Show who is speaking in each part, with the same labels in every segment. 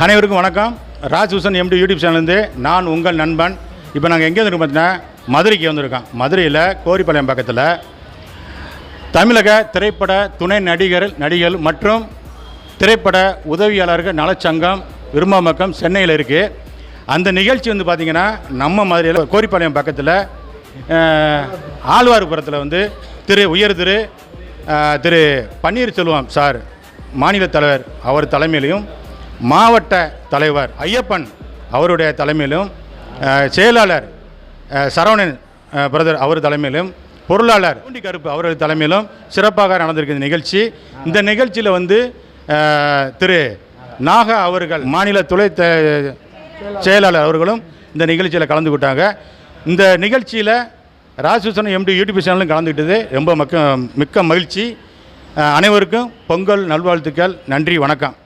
Speaker 1: அனைவருக்கும் வணக்கம். Raj Hussain MD YouTube சேனல்லேருந்து நான் உங்கள் நண்பன். இப்போ நாங்கள் எங்கே இருக்கோம் பார்த்தீங்கன்னா மதுரைக்கு வந்திருக்கோம். மதுரையில் கோரிப்பாளையம் பக்கத்தில் தமிழக திரைப்பட துணை நடிகர் நடிகர் மற்றும் திரைப்பட உதவியாளர்கள் நலச்சங்கம் விரும்பாமக்கம் சென்னையில் இருக்குது அந்த நிகழ்ச்சி வந்து பார்த்திங்கன்னா நம்ம மாதிரியில் கோரிப்பாளையம் பக்கத்தில் ஆழ்வார்புரத்தில் வந்து திரு உயர் திரு திரு பன்னீர்செல்வம் சார் மாநில தலைவர் அவர் தலைமையிலையும் மாவட்ட தலைவர் ஐயப்பன் அவருடைய தலைமையிலும் செயலாளர் சரவணன் பிரதர் அவர் தலைமையிலும் பொருளாளர் பூண்டி கருப்பு அவர்கள் தலைமையிலும் சிறப்பாக நடந்திருக்கிற நிகழ்ச்சி. இந்த நிகழ்ச்சியில் வந்து திரு நாகா அவர்கள் மாநில துணை செயலாளர் அவர்களும் இந்த நிகழ்ச்சியில் கலந்துக்கிட்டாங்க இந்த நிகழ்ச்சியில் ராஜசூசன் எம்டி யூடியூப் சேனலும் கலந்துக்கிட்டது ரொம்ப மக்க மிக்க மகிழ்ச்சி. அனைவருக்கும் பொங்கல் நல்வாழ்த்துக்கள். நன்றி வணக்கம்.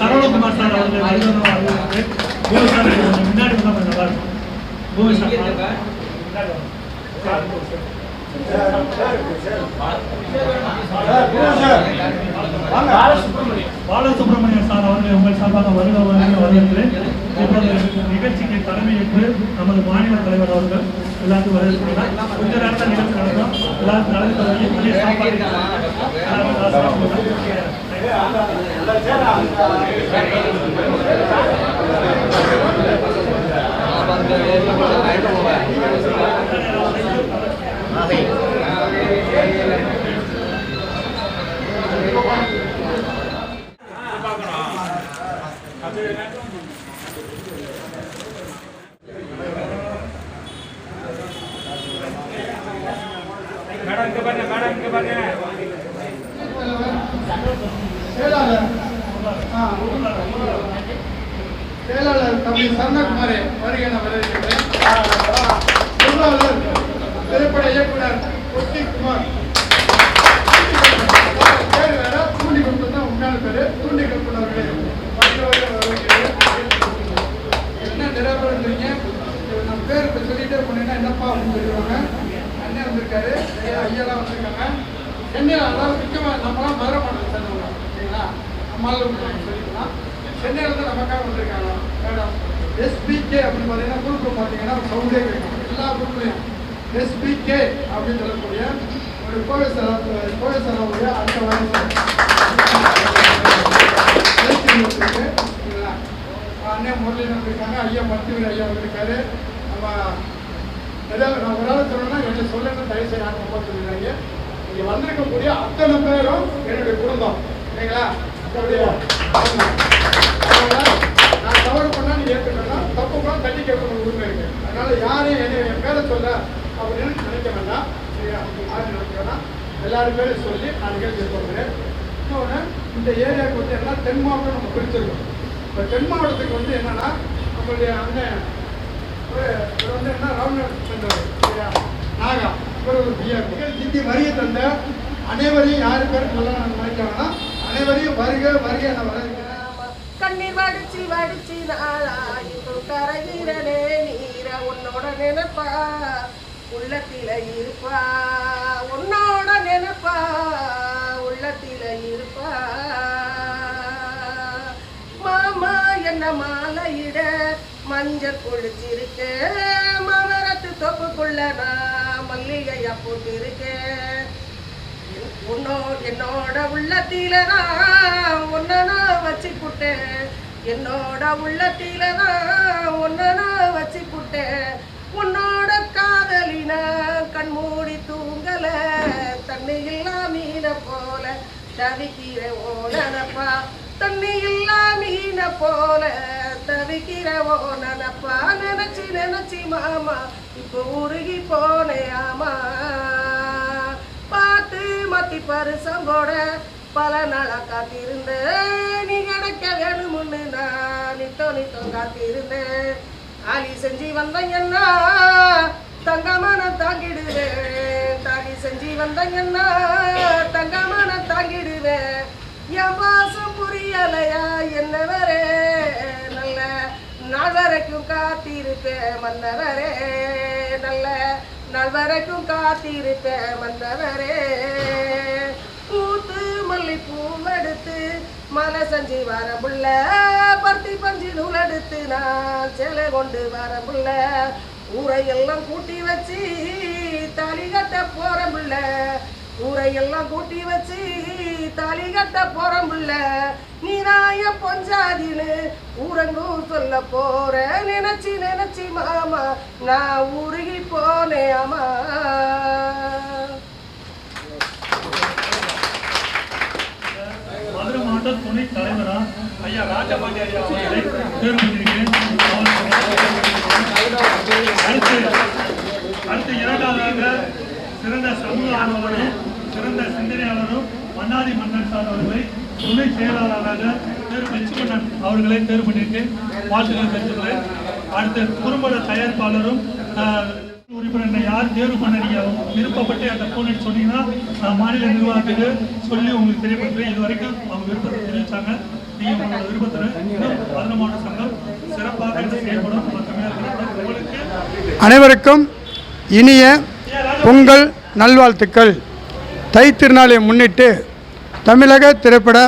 Speaker 2: சரவணகுமார் சார் அவர்களை முன்னாடி பூமி சார் அவர்களை உங்கள் சார்பாக வருக வருக வரவேற்கிறேன். இப்போது நிகழ்ச்சிக்கு தலைமையேற்று நமது மாநில தலைவர் அவர்கள் எல்லாத்துக்கும் வரவேற்கிறார் கொஞ்ச நேரத்தில் நிகழ்ச்சி நடக்கும். எல்லாரும் தலைமை தலைவி மதிய சாப்பாடு எல்லாரும் நல்லா சாப்பிடுங்க.
Speaker 3: செயலாளர் ஆ, செயலாளர் தம்பி சரணகுமாரே வருகை என வரவேற்கிறேன் திரைப்பட இயக்குனர் குமார் பேர் வேற தூண்டி கல்பன் தான் உண்மையான பேரு தூண்டி கல்பன் அவர்களே என்ன நிறைய நம்ம பேர் இப்போ சொல்லிட்டே போனீங்கன்னா என்னப்பா அப்படின்னு சொல்லிடுவாங்க. அண்ணன் வந்திருக்காரு. ஐயா ஐயாலாம் வந்திருக்காங்க. சென்னையில் அதாவது முக்கியமாக நம்மளாம் மதுரை மாவட்டம் சேர்ந்தவங்க சரிங்களா? நம்மளால சொல்லிக்கலாம். சென்னையில் நமக்காக வந்திருக்காங்க. மேடம் எஸ்பிகே அப்படின்னு பார்த்தீங்கன்னா குரூப் பார்த்தீங்கன்னா சவுண்டே கேட்கும். எல்லா குரூப்லையும் எஸ்பிகே அப்படின்னு சொல்லக்கூடிய ஒரு கோவில் சார் கோவில் சாரோடைய அடுத்த வாரம் அண்ணன் முரளின்னு வந்திருக்காங்க ஐயா மருத்துவர் ஐயா வந்திருக்காரு நம்ம ஏதாவது நான் ஒரு ஆள் சொல்லணும்னா என்னை சொல்லணும் தயவு செய்ய யாரும் ரொம்ப சொல்லிடுறாங்க இங்கே வந்திருக்கக்கூடிய அத்தனை பேரும் என்னுடைய குடும்பம். சரிங்களா? அப்படியா? அதனால நான் தவறு பண்ணா நீ ஏற்றுக்கணும் தப்பு கூட தட்டி கேட்கணும் உரிமை இருக்கு அதனால யாரையும் என்னை என் பேரை சொல்ல அப்படின்னு நினைக்க வேண்டாம் சரியா யாரும் நினைக்க வேண்டாம் எல்லாரும் பேரும் சொல்லி நான் நிகழ்ச்சி போகிறேன் இன்னொன்று இந்த ஏரியாவுக்கு வந்து என்ன தென் மாவட்டம் நம்ம பிரிச்சிருக்கோம் இப்போ தென் மாவட்டத்துக்கு வந்து என்னன்னா நம்மளுடைய அண்ணன் ஒரு இவர் வந்து என்ன ராமநாத் சென்றவர் சரியா நாகா இவர் ஒரு பிஆர் சித்தி வரியை தந்த அனைவரையும் யாரு பேர் சொல்லலாம் நினைக்கிறாங்கன்னா அனைவரையும் வருக வருக என வரவேற்கிறேன்
Speaker 4: தண்ணீர் வடிச்சு வடிச்சு நாளாயும் கரையிறனே நீர உன்னோட நினைப்பா. உள்ளத்தில இருப்பா. உன்னோட நினைப்பா. உள்ளத்தில இருப்பா. மாமா என்ன மாலையிட மஞ்சள் குளிச்சிருக்கேன் மவரத்து தொப்புக்குள்ள நான் மல்லிகையா போட்டிருக்கேன் உன்னோ என்னோட உள்ளத்தில நான் உன்னை வச்சு என்னோட உள்ளத்தில நான் உன்னை வச்சு உன்னோட காதலின கண்மூடி தூங்கல. தண்ணி இல்லா மீன போல தவிக்கிற ஓ தண்ணி இல்லா மீன போல தவிக்கிற ஓ நினைச்சு நினைச்சு மாமா இப்போ உருகி போனே ஆமா. மத்தி பரிசங்கோட பல நாளா காத்திருந்தேன் நீ கிடைக்க வேணும்னு நான் நித்தோ நித்தோ காத்திருந்தேன் ஆலி செஞ்சு வந்தங்கன்னா தங்கமான தாங்கிடுவேன் தாலி செஞ்சு வந்தங்கன்னா தங்கமான தாங்கிடுவேன் என் பாசம் புரியலையா என்ன வரே நல்ல நாள் வரைக்கும் காத்திருப்பேன் மன்னவரே. நல்ல நல்வரைக்கும் காத்திருப்பேன் வந்தவரே. பூத்து மல்லி பூவெடுத்து மலை செஞ்சு வரமுள்ள பருத்தி பஞ்சு நூலெடுத்து நான் சிலை கொண்டு வரமுள்ள ஊரையெல்லாம் கூட்டி வச்சு தாலி கட்ட போறமுள்ள ஊரையெல்லாம் கூட்டி வச்சு தாலி கட்ட போறமுள்ள நீராய பொஞ்சாதின்னு ஊரங்கும் சொல்ல போற நினைச்சு நான் உருகி போனேன் அம்மா.
Speaker 2: மதுரை மாவட்ட துணை தலைவரா ஐயா ராஜபாண்டி ஐயா அவர்களை தேர்வு பண்ணியிருக்கேன் அடுத்து அடுத்து இரண்டாவதாக சிறந்த சமூக ஆர்வலரும் சிறந்த சிந்தனையாளரும் மன்னாதி மன்னன் சார் அவர்களை துணை செயலாளராக லட்சுமணன் அவர்களை தேர்வு பண்ணியிருக்கேன் வாழ்த்துக்கள் தெரிவித்துக்கிறேன் அடுத்து குறும்பட தயாரிப்பாளரும் உறுப்பினர் யார் தேர்வு பண்ண நீங்க விருப்பப்பட்டு அந்த போன் சொன்னீங்கன்னா மாநில நிர்வாகத்துக்கு சொல்லி உங்களுக்கு தெரியப்படுத்துறேன். இது வரைக்கும் அவங்க விருப்பத்தை தெரிவித்தாங்க நீங்கள் உங்களோட விருப்பத்தில் இன்னும் பதினமான சங்கம் சிறப்பாக செயல்படும். செயல்படும். உங்களுக்கு
Speaker 3: அனைவருக்கும் இனிய பொங்கல் நல்வாழ்த்துக்கள். தை திருநாளை முன்னிட்டு தமிழக திரைப்பட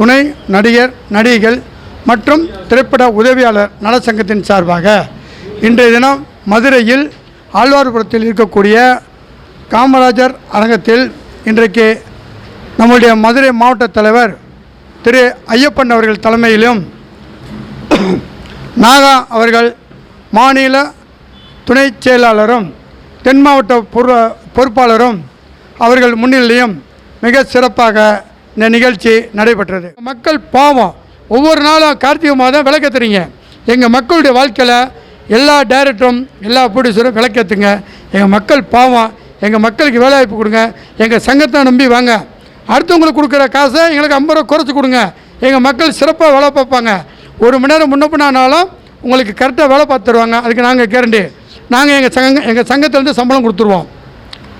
Speaker 3: துணை நடிகர் நடிகைகள் மற்றும் திரைப்பட உதவியாளர் நலச்சங்கத்தின் சார்பாக இன்றைய தினம் மதுரையில் ஆழ்வார்புரத்தில் இருக்கக்கூடிய காமராஜர் அரங்கத்தில் இன்றைக்கு நம்முடைய மதுரை மாவட்ட தலைவர் திரு ஐயப்பன் அவர்கள் தலைமையிலும் நாகா அவர்கள் மாநில துணை செயலாளரும் தென் மாவட்ட பொறு பொறுப்பாளரும் அவர்கள் முன்னிலையும் மிக சிறப்பாக இந்த நிகழ்ச்சி நடைபெற்றது. மக்கள் பாவம். ஒவ்வொரு நாளும் கார்த்திகை மாதம் விளக்கத்துறீங்க எங்கள் மக்களுடைய வாழ்க்கையில் எல்லா டைரக்டரும் எல்லா ப்ரொடியூசரும் விளக்கத்துங்க எங்கள் மக்கள் பாவம். எங்கள் மக்களுக்கு வேலைவாய்ப்பு கொடுங்க. எங்கள் சங்கத்தை நம்பி வாங்க. அடுத்தவங்களுக்கு கொடுக்குற காசை எங்களுக்கு ஐம்பது ரூபா குறைச்சி கொடுங்க. எங்கள் மக்கள் சிறப்பாக வேலை பார்ப்பாங்க. ஒரு மணி நேரம் முன்ன உங்களுக்கு கரெக்டாக வேலை பார்த்து தருவாங்க. அதுக்கு நாங்கள் கேரண்டி நாங்கள் எங்கள் சங்க எங்கள் சங்கத்திலேருந்து சம்பளம் கொடுத்துருவோம்.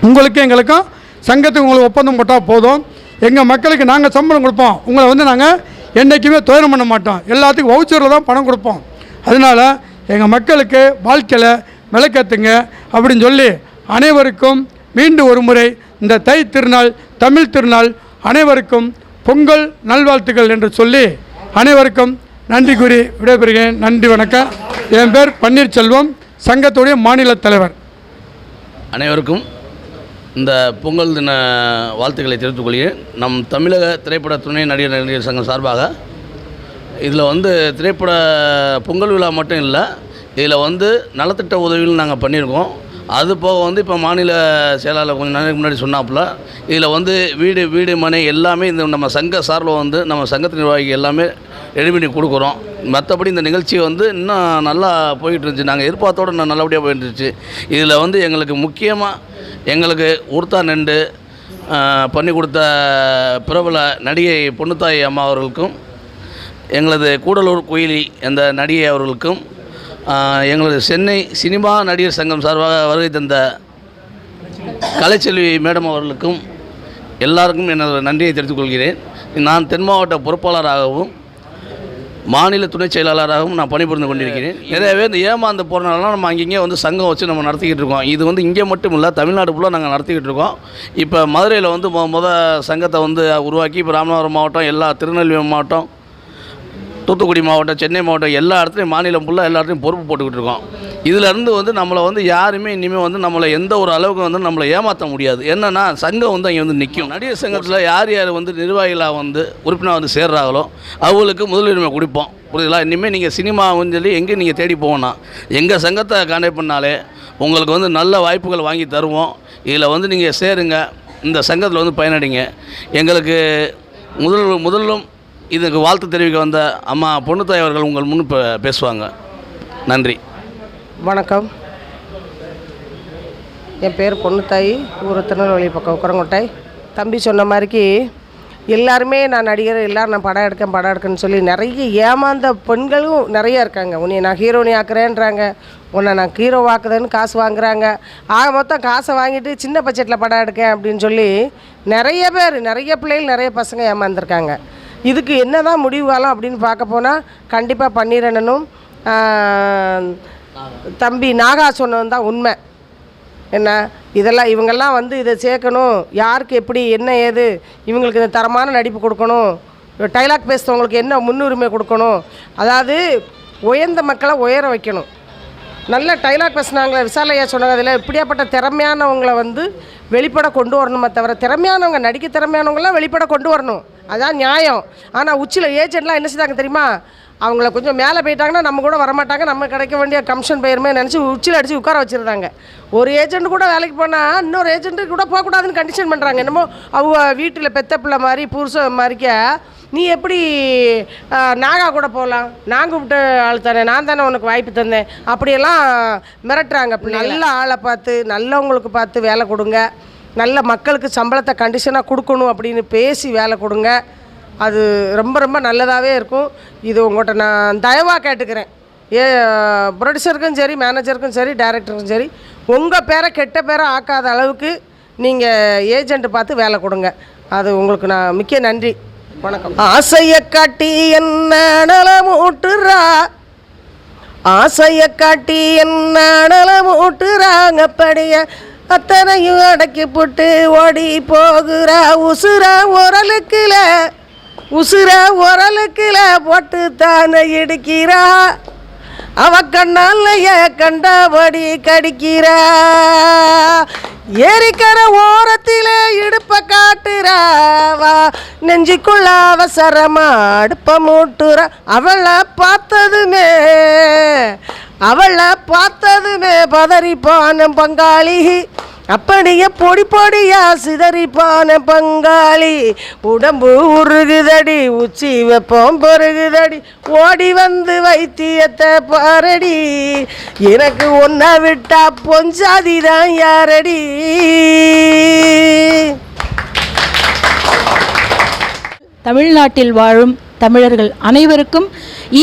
Speaker 3: உங்களுக்கு எங்களுக்கும் சங்கத்துக்கு உங்களுக்கு ஒப்பந்தம் போட்டால் போதும். எங்கள் மக்களுக்கு நாங்கள் சம்பளம் கொடுப்போம். உங்களை வந்து நாங்கள் என்றைக்குமே துயரம் பண்ண மாட்டோம். எல்லாத்துக்கும் வவுச்சரில் தான் பணம் கொடுப்போம். அதனால் எங்கள் மக்களுக்கு வாழ்க்கையில் விளக்கத்துங்க அப்படின்னு சொல்லி அனைவருக்கும் மீண்டும் ஒரு முறை இந்த தை திருநாள் தமிழ் திருநாள் அனைவருக்கும் பொங்கல் நல்வாழ்த்துக்கள் என்று சொல்லி அனைவருக்கும் நன்றி கூறி விடைபெறுகிறேன். நன்றி வணக்கம். என் பேர் பன்னீர்செல்வம் சங்கத்துடைய மாநில தலைவர்.
Speaker 5: அனைவருக்கும் இந்த பொங்கல் தின வாழ்த்துக்களை தெரிவித்துக் கொள்கிறேன். நம் தமிழக திரைப்பட துணை நடிகர் நடிகர் சங்கம் சார்பாக இதில் வந்து திரைப்பட பொங்கல் விழா மட்டும் இல்லை இதில் வந்து நலத்திட்ட உதவிகள் நாங்கள் பண்ணியிருக்கோம். அது போக வந்து இப்போ மாநில செயலாளர் கொஞ்சம் நாளைக்கு முன்னாடி சொன்னாப்புல இதில் வந்து வீடு வீடு மனை எல்லாமே இந்த நம்ம சங்க சார்பில் வந்து நம்ம சங்கத்து நிர்வாகிகள் எல்லாமே ரெடி பண்ணி கொடுக்குறோம். மற்றபடி இந்த நிகழ்ச்சி வந்து இன்னும் நல்லா போயிட்டு இருந்துச்சு நாங்கள் எதிர்பார்த்தோடு இன்னும் நல்லபடியாக போயிட்டு இருந்துச்சு இதில் வந்து எங்களுக்கு முக்கியமாக எங்களுக்கு உடுத்தா நண்டு பண்ணி கொடுத்த பிரபல நடிகை பொன்னுத்தாய் அம்மா அவர்களுக்கும் எங்களது கூடலூர் குயிலி அந்த நடிகை அவர்களுக்கும் எங்களது சென்னை சினிமா நடிகர் சங்கம் சார்பாக வருகை தந்த கலைச்செல்வி மேடம் அவர்களுக்கும் எல்லாருக்கும் எனது நன்றியை தெரிவித்துக் கொள்கிறேன். நான் தென் மாவட்ட பொறுப்பாளராகவும் மாநில துணை செயலாளராகவும் நான் பணிபுரிந்து கொண்டிருக்கிறேன். நிறையவே இந்த ஏமாந்து போகிறனால நம்ம அங்கங்கே வந்து சங்கம் வச்சு நம்ம நடத்திக்கிட்டு இருக்கோம். இது வந்து இங்கே மட்டும் இல்லை தமிழ்நாடு ஃபுல்லாக நாங்கள் நடத்திக்கிட்டு இருக்கோம். இப்போ மதுரையில் வந்து மொ முத சங்கத்தை வந்து உருவாக்கி இப்போ ராமநாதபுரம் மாவட்டம் எல்லா திருநெல்வேலி மாவட்டம் தூத்துக்குடி மாவட்டம் சென்னை மாவட்டம் எல்லா இடத்துலையும் மாநிலம் ஃபுல்லாக எல்லா இடத்துலையும் பொறுப்பு போட்டுக்கிட்டு இருக்கோம். இதிலேருந்து வந்து நம்மளை வந்து யாருமே இனிமேல் வந்து நம்மளை எந்த ஒரு அளவுக்கு வந்து நம்மளை ஏமாற்ற முடியாது. என்னென்னா சங்கம் வந்து அங்கே வந்து நிற்கும் நடிகர் சங்கத்தில் யார் யார் வந்து நிர்வாகிகளாக வந்து உறுப்பினர் வந்து சேர்றாங்களோ அவங்களுக்கு முதலுரிமை கொடுப்போம். புரியுதுங்களா? இனிமேல் நீங்கள் சினிமாவும் சொல்லி எங்கே நீங்கள் தேடி போகணும் எங்கள் சங்கத்தை கான்டாக்ட் பண்ணாலே உங்களுக்கு வந்து நல்ல வாய்ப்புகள் வாங்கி தருவோம். இதில் வந்து நீங்கள் சேருங்க. இந்த சங்கத்தில் வந்து பயனடைங்க. எங்களுக்கு முதல் முதலும் இதுக்கு வாழ்த்து தெரிவிக்க வந்த அம்மா பொண்ணுத்தாய் அவர்கள் உங்கள் முன் இப்போ பேசுவாங்க. நன்றி.
Speaker 4: வணக்கம். என் பேர் பொண்ணுத்தாய் ஊர் திருநெல்வேலி பக்கம் உக்கரங்கோட்டை. தம்பி சொன்ன மாதிரிக்கு எல்லாருமே நான் நடிகர் எல்லோரும் நான் படம் எடுக்கேன் படம் எடுக்கேன்னு சொல்லி நிறைய ஏமாந்த பெண்களும் நிறைய இருக்காங்க. உன்னை நான் ஹீரோனி ஆக்குறேன்றாங்க. உன்னை நான் ஹீரோ ஆக்குதேன்னு காசு வாங்குறாங்க. ஆக மொத்தம் காசை வாங்கிட்டு சின்ன பட்ஜெட்டில் படம் எடுக்கேன் அப்படின்னு சொல்லி நிறைய பேர் நிறைய பிள்ளைகள் நிறைய பசங்க ஏமாந்துருக்காங்க. இதுக்கு என்ன தான் முடிவு காலம் அப்படின்னு பார்க்க போனால் கண்டிப்பாக பன்னீரண்ணனும் தம்பி நாகா சொன்னது தான் உண்மை. என்ன? இதெல்லாம் இவங்கெல்லாம் வந்து இதை சேர்க்கணும். யாருக்கு எப்படி என்ன ஏது இவங்களுக்கு இந்த தரமான நடிப்பு கொடுக்கணும். டைலாக் பேசுகிறவங்களுக்கு என்ன முன்னுரிமை கொடுக்கணும். அதாவது உயர்ந்த மக்களை உயர வைக்கணும். நல்ல டைலாக் பேசுனாங்களே விசாலையா சொன்னாங்க அதில் இப்படியாப்பட்ட திறமையானவங்களை வந்து வெளிப்பட கொண்டு வரணுமே தவிர திறமையானவங்க நடிக்க திறமையானவங்களாம் வெளிப்பட கொண்டு வரணும். அதான் நியாயம். ஆனால் உச்சியில் ஏஜென்ட்லாம் என்ன செய்தாங்க தெரியுமா? அவங்கள கொஞ்சம் மேலே போயிட்டாங்கன்னா நம்ம கூட வரமாட்டாங்க. நம்ம கிடைக்க வேண்டிய கமிஷன் பெயருமே நினச்சி உச்சியில் அடித்து உட்கார வச்சுருந்தாங்க. ஒரு ஏஜென்ட் கூட வேலைக்கு போனால் இன்னொரு ஏஜென்ட்டு கூட போகக்கூடாதுன்னு கண்டிஷன் பண்ணுறாங்க என்னமோ அவங்க வீட்டில் பெத்த பிள்ளை மாதிரி புருஷன் மாதிரிக்க நீ எப்படி நாகா கூட போகலாம் நான் கூப்பிட்டு ஆள் தானே. நான் தானே உனக்கு வாய்ப்பு தந்தேன். அப்படியெல்லாம் மிரட்டுறாங்க நல்ல ஆளை பார்த்து நல்லவங்களுக்கு பார்த்து வேலை கொடுங்க. நல்ல மக்களுக்கு சம்பளத்தை கண்டிஷனாக கொடுக்கணும் அப்படின்னு பேசி வேலை கொடுங்க. அது ரொம்ப ரொம்ப நல்லதாகவே இருக்கும். இது உங்கள்கிட்ட நான் தயவாக கேட்டுக்கிறேன். ஏ ப்ரொடியூசருக்கும் சரி மேனேஜருக்கும் சரி டைரக்டருக்கும் சரி உங்கள் பேரை கெட்ட பேரை ஆக்காத அளவுக்கு நீங்கள் ஏஜெண்ட்டு பார்த்து வேலை கொடுங்க. அது உங்களுக்கு நான் மிக்க நன்றி. வணக்கம். ஆசையை காட்டி என்ன நலமூட்டுறா? ஆசையை காட்டி என்ன நலமூட்டுறாங்க படிய? அத்தனையும் அடக்கி போட்டு ஓடி போகிறா உசுரா உரலுக்குல உசுரா உரலுக்குல போட்டு தானே இடிக்கிறா. அவ கண்ணாலைய கண்டபடி கடிக்கிறா. ஏரிக்கர ஓரத்திலே இடுப்ப காட்டுறாவா நெஞ்சுக்குள்ள அவசரமா அடுப்ப மூட்டுறா. அவளை பார்த்ததுமே அவளை பார்த்ததுமே பதறி போன பங்காளி. அப்படியே பொடி பொடியா சிதறி போன பங்காளி. உடம்பு உருகுதடி உச்சி வெப்பம் பொருகுதடி. ஓடி வந்து வைத்தியத்தை பாரடி. எனக்கு ஒன்னா விட்டா பொஞ்சாதிதான் யாரடி?
Speaker 6: தமிழ்நாட்டில் வாழும் தமிழர்கள் அனைவருக்கும்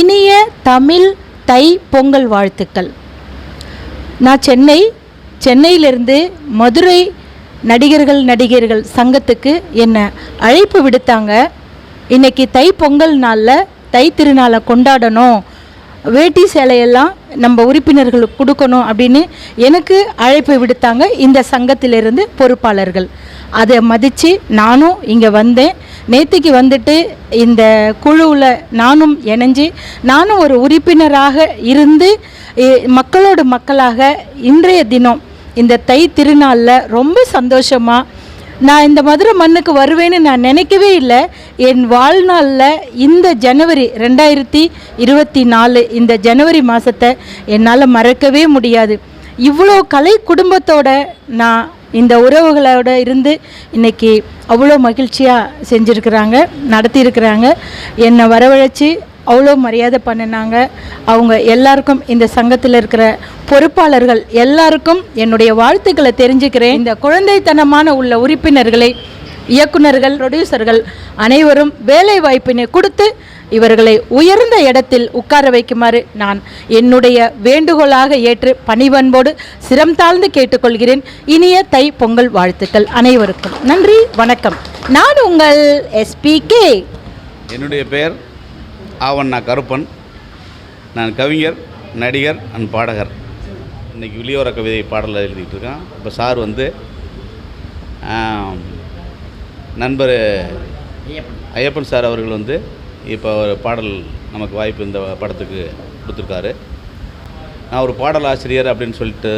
Speaker 6: இனிய தமிழ் தை பொங்கல் வாழ்த்துக்கள். நான் சென்னை சென்னையிலிருந்து மதுரை நடிகர்கள் நடிகர்கள் சங்கத்துக்கு என்னை அழைப்பு விடுத்தாங்க. இன்னைக்கு தை பொங்கல் நாளில் தை திருநாளை கொண்டாடணும். வேட்டி சேலையெல்லாம் நம்ம உறுப்பினர்களுக்கு கொடுக்கணும் அப்படின்னு எனக்கு அழைப்பு விடுத்தாங்க இந்த சங்கத்திலிருந்து பொறுப்பாளர்கள். அதை மதித்து நானும் இங்கே வந்தேன். நேற்றுக்கு வந்துட்டு இந்த குழுவில் நானும் இணைஞ்சு நானும் ஒரு உறுப்பினராக இருந்து மக்களோட மக்களாக இன்றைய தினம் இந்த தை திருநாளில் ரொம்ப சந்தோஷமாக நான் இந்த மதுரை மண்ணுக்கு வருவேன்னு நான் நினைக்கவே இல்லை. என் வாழ்நாளில் இந்த ஜனவரி ரெண்டாயிரத்தி இருபத்தி நாலு இந்த ஜனவரி மாதத்தை என்னால் மறக்கவே முடியாது. இவ்வளோ கலை குடும்பத்தோட நான் இந்த உறவுகளோட இருந்து இன்னைக்கு அவ்வளோ மகிழ்ச்சியாக செஞ்சுருக்கிறாங்க நடத்தியிருக்கிறாங்க. என்னை வரவழைச்சி அவ்வளோ மரியாதை பண்ணினாங்க. அவங்க எல்லாருக்கும் இந்த சங்கத்தில் இருக்கிற பொறுப்பாளர்கள் எல்லாருக்கும் என்னுடைய வாழ்த்துக்களை தெரிஞ்சுக்கிறேன். இந்த குழந்தைத்தனமான உள்ள உறுப்பினர்களை இயக்குனர்கள் ப்ரொடியூசர்கள் அனைவரும் வேலை வாய்ப்பினை கொடுத்து இவர்களை உயர்ந்த இடத்தில் உட்கார வைக்குமாறு நான் என்னுடைய வேண்டுகோளாக ஏற்று பணிவன்போடு சிரம் தாழ்ந்து கேட்டுக்கொள்கிறேன். இனிய தை பொங்கல் வாழ்த்துக்கள் அனைவருக்கும். நன்றி வணக்கம். நான் உங்கள் எஸ்பிகே
Speaker 7: என்னுடைய பெயர் ஆவண்ணா கருப்பன் நான் கவிஞர் நடிகர் அண்ட் பாடகர். இன்றைக்கி வெளியோர கவிதை பாடலில் எழுதிக்கிட்டு இருக்கேன். இப்போ சார் வந்து நண்பர் ஐயப்பன் சார் அவர்கள் வந்து இப்போ ஒரு பாடல் நமக்கு வாய்ப்பு இந்த படத்துக்கு கொடுத்துருக்காரு. நான் ஒரு பாடல் ஆசிரியர் அப்படின்னு சொல்லிட்டு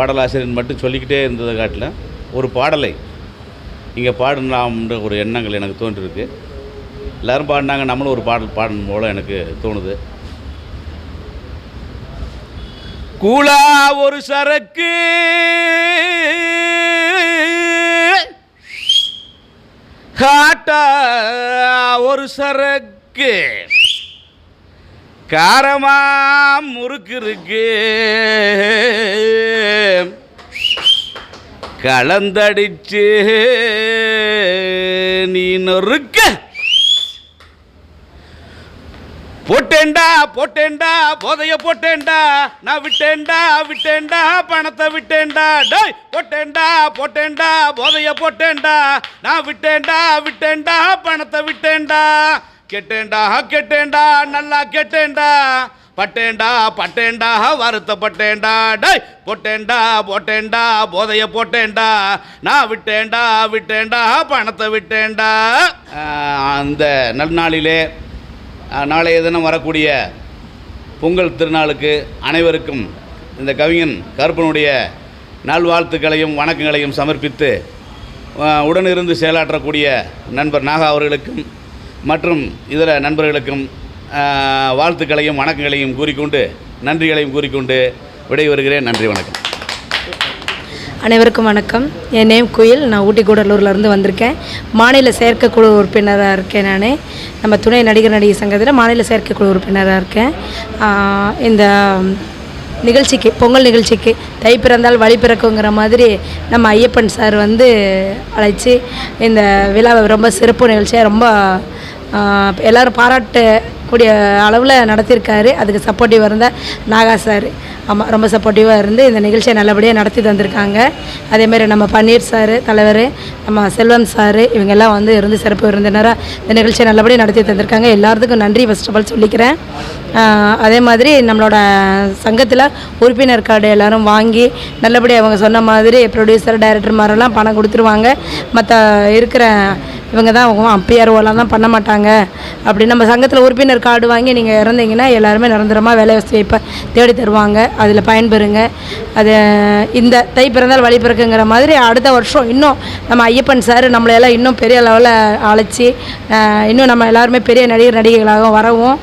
Speaker 7: பாடலாசிரியர் மட்டும் சொல்லிக்கிட்டே இருந்ததை காட்டில் ஒரு பாடலை இங்கே பாடலாம்ன்ற ஒரு எண்ணங்கள் எனக்கு தோன்றிருக்கு. எல்லோரும் பாடினாங்க. நம்மளும் ஒரு பாடல் பாடணும் போல எனக்கு தோணுது. கூலா ஒரு சரக்கு. காட்டா ஒரு சரக்கு. காரமா முறுக்கு இருக்கு. கலந்தடிச்சு நீ நொறுக்க. போட்டேன்டா போட்டேன்டா போதைய போட்டேன்டா நான் விட்டேன்டா விட்டேன்டா பணத்தை விட்டேன்டா. டேய் போட்டேன்டா போட்டேன்டா போதைய போட்டேன்டா. நான் விட்டேன்டா விட்டேன்டா பணத்தை விட்டேன்டா. கெட்டேன்டா கெட்டேன்டா நல்லா கெட்டேன்டா.
Speaker 5: பட்டேண்டா பட்டேண்டா வருத்தப்பட்டேண்டா டேய் போட்டேண்டா போட்டேண்டா போதைய போட்டேண்டா நான் விட்டேண்டா விட்டேண்டா பணத்தை விட்டேண்டா அந்த நன்னாளிலே ஆஹ், நாளைய தினம் வரக்கூடிய பொங்கல் திருநாளுக்கு அனைவருக்கும் இந்த கவிஞன் கருப்பனுடைய நல்வாழ்த்துக்களையும் வணக்கங்களையும் சமர்ப்பித்து உடனிருந்து செயலாற்றக்கூடிய நண்பர் நாகா அவர்களுக்கும் மற்றும் இதர நண்பர்களுக்கும் வாழ்த்துக்களையும் வணக்கங்களையும் கூறிக்கொண்டு நன்றிகளையும் கூறிக்கொண்டு விடைபெறுகிறேன். நன்றி வணக்கம்.
Speaker 8: அனைவருக்கும் வணக்கம். என் நேம் குயில். நான் ஊட்டி கூடலூர்லேருந்து வந்திருக்கேன். மாநில செயற்கைக்குழு உறுப்பினராக இருக்கேன் நான். நம்ம துணை நடிகர் நடிகை சங்கத்தில் மாநில செயற்கைக்குழு உறுப்பினராக இருக்கேன். இந்த நிகழ்ச்சிக்கு பொங்கல் நிகழ்ச்சிக்கு தை பிறந்தால் வழி பிறக்குங்கிற மாதிரி நம்ம ஐயப்பன் சார் வந்து அழைச்சி இந்த விழாவை ரொம்ப சிறப்பு நிகழ்ச்சியாக ரொம்ப எல்லோரும் பாராட்டு கூடிய அளவில் நடத்தியிருக்காரு அதுக்கு சப்போர்ட்டிவாக இருந்த நாகா சார் ஆமாம் ரொம்ப சப்போர்ட்டிவாக இருந்து இந்த நிகழ்ச்சியை நல்லபடியாக நடத்தி தந்திருக்காங்க. அதேமாதிரி நம்ம பன்னீர் சார் தலைவர் நம்ம செல்வம் சார் இவங்கெல்லாம் வந்து இருந்து சிறப்பு விருந்தினராக இந்த நிகழ்ச்சியை நல்லபடியாக நடத்தி தந்திருக்காங்க. எல்லாத்துக்கும் நன்றி. ஃபர்ஸ்ட் ஆஃப் ஆல் சொல்லிக்கிறேன். அதே மாதிரி நம்மளோட சங்கத்தில் உறுப்பினர் கார்டு எல்லோரும் வாங்கி நல்லபடியாக அவங்க சொன்ன மாதிரி ப்ரொடியூசர் டைரக்டர் மாதிரிலாம் பணம் கொடுத்துருவாங்க. மற்ற இருக்கிற இவங்க தான் அவங்க தான் பண்ண மாட்டாங்க. அப்படி நம்ம சங்கத்தில் உறுப்பினர் கார்டு வாங்கி நீங்கள் இறந்தீங்கன்னா எல்லாருமே நிரந்தரமாக வேலை வசதி இப்போ தேடி தருவாங்க. அதில் பயன்பெறுங்க. அது இந்த தை பிறந்தால் வழி பிறக்குங்கிற மாதிரி அடுத்த வருஷம் இன்னும் நம்ம ஐயப்பன் சார் நம்மளையெல்லாம் இன்னும் பெரிய லெவலில் அழைச்சி இன்னும் நம்ம எல்லாருமே பெரிய நடிகர் நடிகைகளாக வரவும்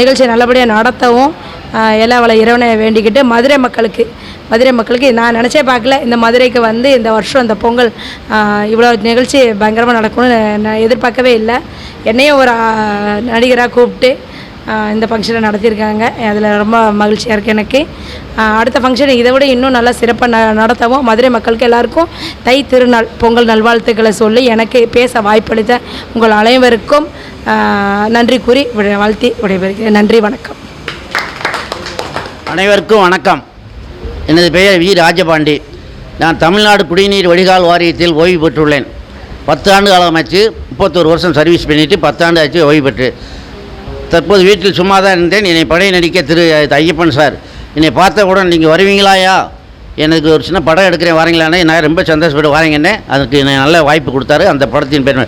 Speaker 8: நிகழ்ச்சியை நல்லபடியாக நடத்தவும் எல்லா வள இறைவனை வேண்டிக்கிட்டு மதுரை மக்களுக்கு மதுரை மக்களுக்கு நான் நினச்சே பார்க்கல. இந்த மதுரைக்கு வந்து இந்த வருஷம் இந்த பொங்கல் இவ்வளோ நிகழ்ச்சி பயங்கரமாக நடக்கும்னு நான் எதிர்பார்க்கவே இல்லை. என்னையும் ஒரு நடிகராக கூப்பிட்டு இந்த ஃபங்க்ஷனை நடத்தியிருக்காங்க. அதில் ரொம்ப மகிழ்ச்சியாக இருக்குது எனக்கு. அடுத்த ஃபங்க்ஷன் இதை விட இன்னும் நல்லா சிறப்பாக ந நடத்தவும் மதுரை மக்களுக்கு எல்லாருக்கும் தை திருநாள் பொங்கல் நல்வாழ்த்துக்களை சொல்லி எனக்கு பேச வாய்ப்பளித்த உங்கள் அனைவருக்கும் நன்றி கூறி வாழ்த்தி விடைபெறுகிறேன். நன்றி வணக்கம்.
Speaker 9: அனைவருக்கும் வணக்கம். எனது பெயர் வி. ராஜபாண்டி. நான் தமிழ்நாடு குடிநீர் வடிகால் வாரியத்தில் ஓய்வு பெற்றுள்ளேன். பத்து ஆண்டு காலமாச்சு முப்பத்தோரு வருஷம் சர்வீஸ் பண்ணிவிட்டு பத்தாண்டு ஆச்சு ஓய்வு பெற்று. தற்போது வீட்டில் சும்மா தான் இருந்தேன். என்னை படை நடிக்க திரு. ஐயப்பன் சார் என்னை பார்த்தவுடன் நீங்கள் வருவீங்களாயா எனக்கு ஒரு சின்ன படம் எடுக்கிறேன் வரீங்களானே நான் ரொம்ப சந்தோஷப்பட்டு வரீங்கன்னே அதுக்கு நல்ல வாய்ப்பு கொடுத்தாரு. அந்த படத்தின் பேர்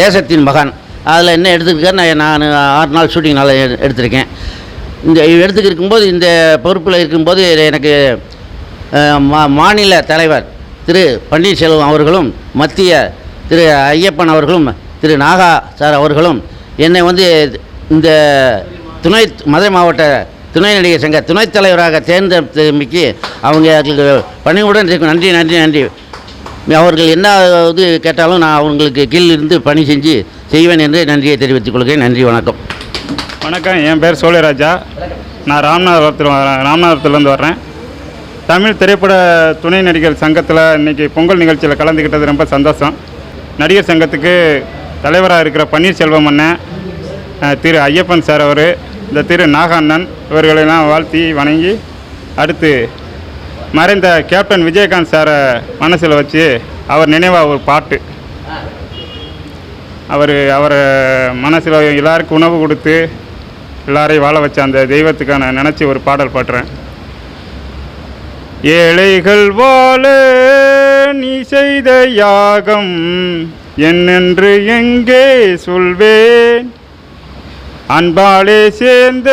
Speaker 9: தேசத்தின் மகான். அதில் என்ன எடுத்துருக்கேன் நான் நான் ஆறு நாள் ஷூட்டிங் நல்லா எடுத்திருக்கேன். இந்த இடத்துக்கு இருக்கும்போது இந்த பொறுப்பில் இருக்கும்போது எனக்கு மா மாநில தலைவர் திரு பன்னீர்செல்வம் அவர்களும் மத்திய திரு ஐயப்பன் அவர்களும் திரு நாகா சார் அவர்களும் என்னை வந்து இந்த துணை மதுரை மாவட்ட துணை நடிகர் சங்க துணைத் தலைவராக தேர்ந்தெடுத்தமைக்கு அவங்க பணிவுடன் இருக்கும் நன்றி நன்றி நன்றி. அவர்கள் என்ன இது கேட்டாலும் நான் அவங்களுக்கு கீழ் இருந்து பணி செஞ்சு செய்வேன் என்று நன்றியை தெரிவித்துக் கொள்கிறேன். நன்றி வணக்கம்.
Speaker 10: வணக்கம் என் பேர் சோழிராஜா. நான் ராமநாதபுரத்தில் வரேன் ராமநாதபுரத்துலேருந்து வர்றேன். தமிழ் திரைப்பட துணை நடிகர் சங்கத்தில் இன்றைக்கி பொங்கல் நிகழ்ச்சியில் கலந்துக்கிட்டது ரொம்ப சந்தோஷம். நடிகர் சங்கத்துக்கு தலைவராக இருக்கிற பன்னீர்செல்வம் அண்ணன் திரு ஐயப்பன் சார் அவர் இந்த திரு நாகாண்ணன் இவர்களெல்லாம் வாழ்த்தி வணங்கி அடுத்து மறைந்த கேப்டன் விஜயகாந்த் சாரை மனசில் வச்சு அவர் நினைவாக ஒரு பாட்டு. அவர் அவரை மனசில் எல்லாருக்கும் உணவு கொடுத்து எல்லாரையும் வாழ வச்ச அந்த தெய்வத்துக்கான நினச்சி ஒரு பாடல் பாடுறேன் ஏழைகள் வாழ நீ செய்த யாகம் என்னென்று எங்கே சொல்வேன்? அன்பாலே சேர்ந்த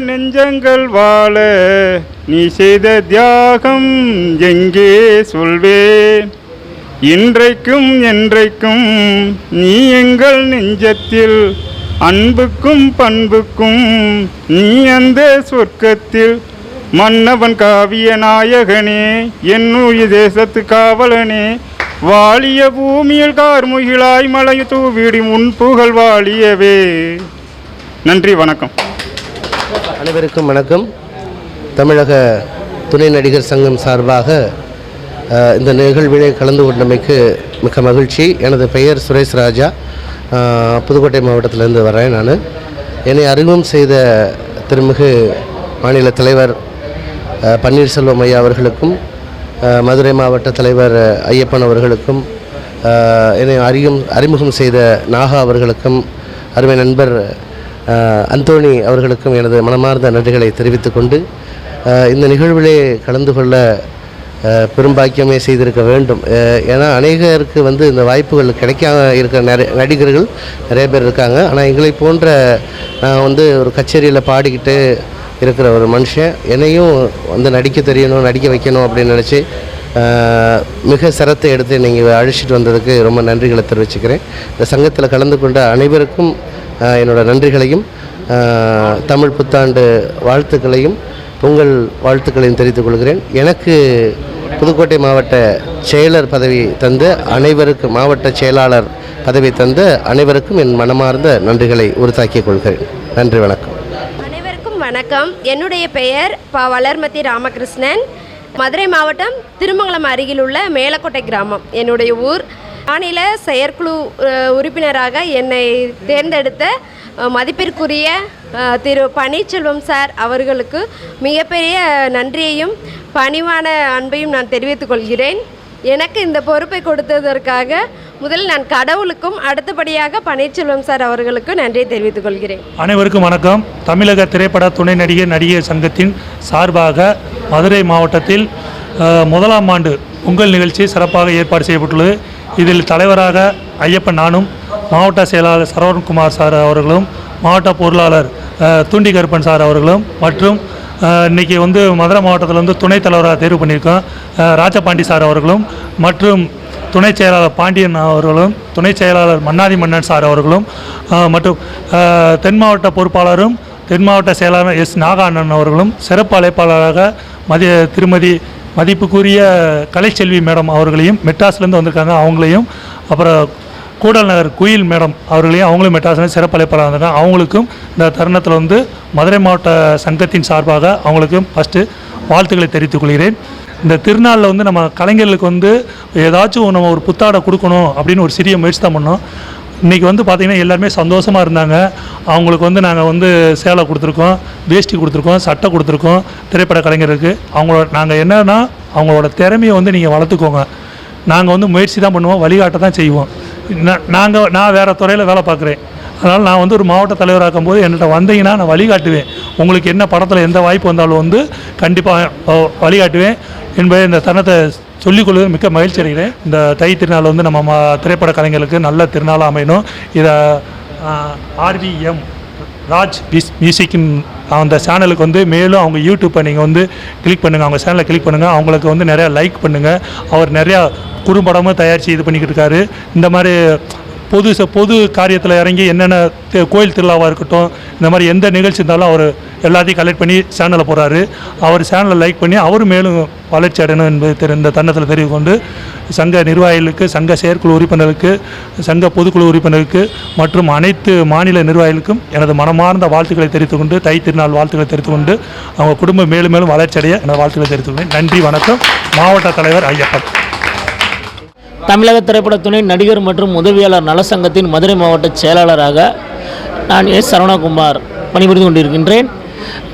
Speaker 10: நெஞ்சங்கள் வாழ நீ செய்த தியாகம் எங்கே சொல்வேன்? இன்றைக்கும் என்றைக்கும் நீ எங்கள் நெஞ்சத்தில் அன்புக்கும் பண்புக்கும் நீ அந்த சொர்க்கத்தில் மன்னவன் காவிய நாயகனே என்னுய தேசத்து காவலனே வாழிய பூமியில் கார்முகிலாய் மலை தூவிடி உன் புகழ் வாழியவே. நன்றி வணக்கம்.
Speaker 11: அனைவருக்கும் வணக்கம். தமிழக துணை நடிகர் சங்கம் சார்பாக இந்த நிகழ்விலே கலந்து கொண்டமைக்கு மிக்க மகிழ்ச்சி. எனது பெயர் சுரேஷ் ராஜா. புதுக்கோட்டை மாவட்டத்திலேருந்து வரேன் நான். என்னை அறிமுகம் செய்த திருமிகு மாநில தலைவர் பன்னீர்செல்வம் ஐயா அவர்களுக்கும் மதுரை மாவட்ட தலைவர் ஐயப்பன் அவர்களுக்கும் என்னை அறியும் அறிமுகம் செய்த நாகா அவர்களுக்கும் அருமை நண்பர் அந்தோணி அவர்களுக்கும் எனது மனமார்ந்த நன்றிகளை தெரிவித்துக்கொண்டு இந்த நிகழ்விலே கலந்து கொள்ள பெரும்பாக்கியமே செய்திருக்க வேண்டும். ஏன்னா அநேகருக்கு வந்து இந்த வாய்ப்புகள் கிடைக்காம இருக்கிற நிறைய நடிகர்கள் நிறைய பேர் இருக்காங்க. ஆனால் எங்களை போன்ற நான் வந்து ஒரு கச்சேரியில் பாடிக்கிட்டு இருக்கிற ஒரு மனுஷன் என்னையும் வந்து நடிக்க தெரியணும் நடிக்க வைக்கணும் அப்படின்னு நினச்சி மிக சிரத்தை எடுத்து நீங்கள் அழைச்சிட்டு வந்ததுக்கு ரொம்ப நன்றிகளை தெரிவிச்சுக்கிறேன். இந்த சங்கத்தில் கலந்து கொண்ட அனைவருக்கும் என்னோடய நன்றிகளையும் தமிழ் புத்தாண்டு வாழ்த்துக்களையும் பொங்கல் வாழ்த்துக்களையும் தெரிவித்துக் கொள்கிறேன். எனக்கு புதுக்கோட்டை மாவட்ட செயலர் பதவி தந்து அனைவருக்கு மாவட்ட செயலாளர் பதவி தந்து அனைவருக்கும் என் மனமார்ந்த நன்றிகளை உறுத்தாக்கிக் கொள்கிறேன். நன்றி வணக்கம்.
Speaker 12: அனைவருக்கும் வணக்கம். என்னுடைய பெயர் ப வளர்மதி ராமகிருஷ்ணன். மதுரை மாவட்டம் திருமங்கலம் அருகில் உள்ள மேலக்கோட்டை கிராமம். என்னுடைய ஊர். மாநில செயற்குழு உறுப்பினராக என்னை தேர்ந்தெடுத்த மதிப்பிற்குரிய திரு பன்னீர்செல்வம் சார் அவர்களுக்கு மிகப்பெரிய நன்றியையும் பணிவான அன்பையும் நான் தெரிவித்துக் கொள்கிறேன். எனக்கு இந்த பொறுப்பை கொடுத்ததற்காக முதல் நான் கடவுளுக்கும் அடுத்தபடியாக பன்னீர்செல்வம் சார் அவர்களுக்கும் நன்றியை தெரிவித்துக் கொள்கிறேன்.
Speaker 2: அனைவருக்கும் வணக்கம். தமிழக திரைப்பட துணை நடிகர் நடிகர் சங்கத்தின் சார்பாக மதுரை மாவட்டத்தில் முதலாம் ஆண்டு பொங்கல் நிகழ்ச்சி சிறப்பாக ஏற்பாடு செய்யப்பட்டுள்ளது. இதில் தலைவராக ஐயப்பன் நானும் மாவட்ட செயலாளர் சரவண்குமார் சார் அவர்களும் மாவட்ட பொருளாளர் தூண்டி கருப்பன் சார் அவர்களும் மற்றும் இன்றைக்கி வந்து மதுரை மாவட்டத்தில் வந்து துணைத் தலைவராக தேர்வு பண்ணியிருக்கோம். ராஜபாண்டி சார் அவர்களும் மற்றும் துணை செயலாளர் பாண்டியன் அவர்களும் துணை செயலாளர் மன்னாதி மன்னன் சார் அவர்களும் மற்றும் தென் மாவட்ட பொறுப்பாளரும் தென் மாவட்ட செயலாளர் எஸ் நாகானன் அவர்களும் சிறப்பு அழைப்பாளராக மதிய திருமதி மதிப்புக்குரிய கலைச்செல்வி மேடம் அவர்களையும் மெட்ராஸ்லேருந்து வந்திருக்காங்க அவங்களையும் அப்புறம் கூடல் நகர் குயில் மேடம் அவர்களையும் அவங்களும் மெட்ராஸில் சிறப்பு அழைப்பாளர் வந்திருக்காங்க அவங்களுக்கும் இந்த தருணத்தில் வந்து மதுரை மாவட்ட சங்கத்தின் சார்பாக அவங்களுக்கும் ஃபஸ்ட்டு வாழ்த்துக்களை தெரிவித்துக் கொள்கிறேன். இந்த திருநாளில் வந்து நம்ம கலைஞர்களுக்கு வந்து ஏதாச்சும் நம்ம ஒரு புத்தாடை கொடுக்கணும் அப்படின்னு ஒரு சிறிய முயற்சி தான் பண்ணோம். இன்றைக்கி வந்து பார்த்திங்கன்னா எல்லாருமே சந்தோஷமாக இருந்தாங்க. அவங்களுக்கு வந்து நாங்கள் வந்து சேலை கொடுத்துருக்கோம் வேஷ்டி கொடுத்துருக்கோம் சட்டை கொடுத்துருக்கோம் திரைப்பட கலைஞருக்கு அவங்களோட நாங்கள் என்னென்னா அவங்களோட திறமையை வந்து நீங்கள் வளர்த்துக்கோங்க. நாங்கள் வந்து முயற்சி தான் பண்ணுவோம் வழிகாட்ட தான் செய்வோம். நாங்கள் நான் வேறு துறையில் வேலை பார்க்குறேன். அதனால் நான் வந்து ஒரு மாவட்ட தலைவராக்கும் போது என்கிட்ட வந்தீங்கன்னா நான் வழிகாட்டுவேன். உங்களுக்கு என்ன படத்தில் எந்த வாய்ப்பு வந்தாலும் வந்து கண்டிப்பாக வழிகாட்டுவேன் என்பதை இந்த தருணத்தை சொல்லிக்கொள்வது மிக்க மகிழ்ச்சி அடைகிறேன். இந்த தை திருநாள் வந்து நம்ம ம- திரைப்பட கலைஞர்களுக்கு நல்ல திருநாளாக அமையணும். இதை ஆர்விஎம் ராஜ் மிஸ் மியூசிக்கின் அந்த சேனலுக்கு வந்து மேலும் அவங்க யூடியூப்பை நீங்கள் வந்து கிளிக் பண்ணுங்கள் அவங்க சேனலை கிளிக் பண்ணுங்கள் அவங்களுக்கு வந்து நிறையா லைக் பண்ணுங்கள் அவர் நிறையா குறும்படமும் தயாரித்து இது பண்ணிக்கிட்டு இருக்காரு. இந்த மாதிரி பொது ச- பொது காரியத்தில் இறங்கி என்னென்ன கோயில் திருவிழாவாக இருக்கட்டும் இந்த மாதிரி எந்த நிகழ்ச்சி இருந்தாலும் அவர் எல்லாத்தையும் கலெக்ட் பண்ணி சேனலில் போகிறாரு அவர் சேனலை லைக் பண்ணி அவர் மேலும் வளர்ச்சி அடையணும் என்பது தெரி- இந்த தருணத்தில் தெரிவு கொண்டு சங்க நிர்வாகிகளுக்கு சங்க செயற்குழு உறுப்பினருக்கு சங்க பொதுக்குழு உறுப்பினருக்கு மற்றும் அனைத்து மாநில நிர்வாகிகளுக்கும் எனது மனமார்ந்த வாழ்த்துக்களை தெரிவித்துக் கொண்டு தை திருநாள் வாழ்த்துக்களை தெரிவித்துக் கொண்டு அவங்க குடும்பம் மேலும் மேலும் வளர்ச்சி அடைய எனது வாழ்த்துக்களை தெரிவித்துக் கொண்டேன் நன்றி வணக்கம். மாவட்ட தலைவர் ஐயப்பன்.
Speaker 13: தமிழக திரைப்பட துணை நடிகர் மற்றும் உதவியாளர் நலசங்கத்தின் மதுரை மாவட்ட செயலாளராக நான் எஸ் சரவணகுமார் பணிபுரிந்து கொண்டிருக்கின்றேன்.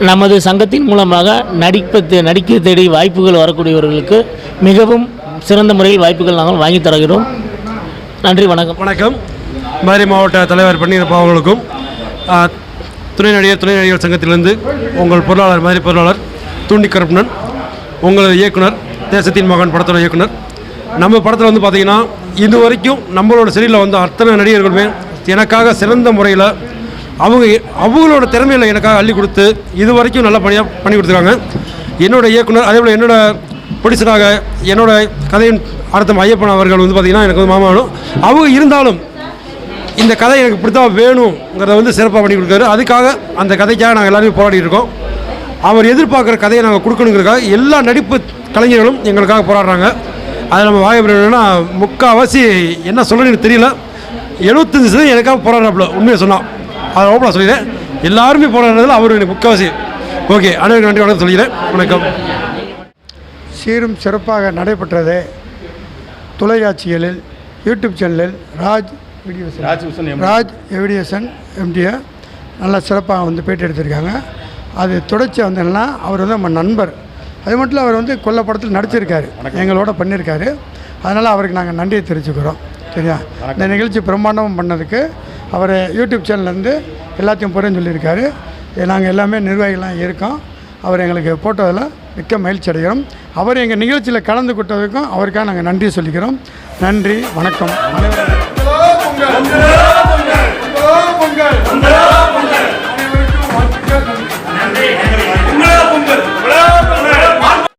Speaker 13: நமது சங்கத்தின் மூலமாக நடிப்ப நடிக்க தேடி வாய்ப்புகள் வரக்கூடியவர்களுக்கு மிகவும் சிறந்த முறையில் வாய்ப்புகள் நாங்கள் வாங்கி தருகிறோம். நன்றி வணக்கம்.
Speaker 14: வணக்கம். மதுரை மாவட்ட தலைவர் பன்னீரப்பா அவர்களுக்கும் துணை நடிகர் துணை நடிகர் சங்கத்திலிருந்து உங்கள் பொருளாளர் மதுரை பொருளாளர் தூண்டி கருப்பணன் உங்களது இயக்குனர் தேசத்தின் மகன் படத்தோட இயக்குனர் நம்ம படத்தில் வந்து பார்த்தீங்கன்னா இது வரைக்கும் நம்மளோட சிறையில் வந்து அத்தனை நடிகர்களுமே எனக்காக சிறந்த முறையில் அவங்க அவங்களோட திறமையில் எனக்காக அள்ளி கொடுத்து இது வரைக்கும் நல்லா பணியாக பண்ணி கொடுத்துருக்காங்க. என்னோட இயக்குனர் அதே போல் என்னோட ப்ரொடியூசராக என்னோட கதையின் அர்த்தம் ஐயப்பன் அவர்கள் வந்து பார்த்திங்கன்னா எனக்கு வந்து மாமானும் அவங்க இருந்தாலும் இந்த கதை எனக்கு இப்படி தான் வேணுங்கிறத வந்து சிறப்பாக பண்ணி கொடுக்காரு. அதுக்காக அந்த கதைக்காக நாங்கள் எல்லாருமே போராடிட்டு இருக்கோம். அவர் எதிர்பார்க்குற கதையை நாங்கள் கொடுக்கணுங்கிறதுக்காக எல்லா நடிப்பு கலைஞர்களும் எங்களுக்காக போராடுறாங்க. அதை நம்ம வாயப்படுறோம்னா முக்கால்வாசி என்ன சொல்கிறேன்னு தெரியல. எழுபத்தஞ்சு சதவீதம் எனக்காக போராடுறாப்புல உண்மையை சொன்னான் அதை ஓப்பனாக சொல்லிடுறேன். எல்லாருமே போராடுறதுல அவர் எனக்கு முக்கால்வாசி ஓகே அனைவருக்கும் நன்றி வணக்கம் சொல்லிக்கிறேன். வணக்கம்.
Speaker 3: சீரும் சிறப்பாக நடைபெற்றது தொலைக்காட்சிகளில் யூடியூப் சேனலில் Raj videos
Speaker 1: Raj Hussain MD.
Speaker 3: Raj aviation எம்டியை நல்லா சிறப்பாக வந்து பேட்டி எடுத்திருக்காங்க. அது தொடர்ச்சியாக வந்து என்னன்னா அவர் வந்து நம்ம நண்பர். அது மட்டும் இல்ல, அவர் வந்து கொல்ல படத்தில் நடிச்சிருக்காரு எங்களோட பண்ணியிருக்காரு அதனால் அவருக்கு நாங்கள் நன்றியை தெரிவிச்சுக்கிறோம். சரியா? இந்த நிகழ்ச்சி பிரம்மாண்டம் பண்ணதுக்கு அவர் யூடியூப் சேனல்லேருந்து எல்லாத்தையும் புறன்னு சொல்லியிருக்காரு. நாங்கள் எல்லாமே நிர்வாகிகள்லாம் இருக்கோம். அவர் எங்களுக்கு போட்டதில் மிக்க மகிழ்ச்சி அடைகிறோம். அவர் எங்கள் நிகழ்ச்சியில் கலந்து கொண்டதுக்கும் அவருக்காக நாங்கள் நன்றி சொல்லிக்கிறோம். நன்றி வணக்கம்.
Speaker 15: பொங்கல்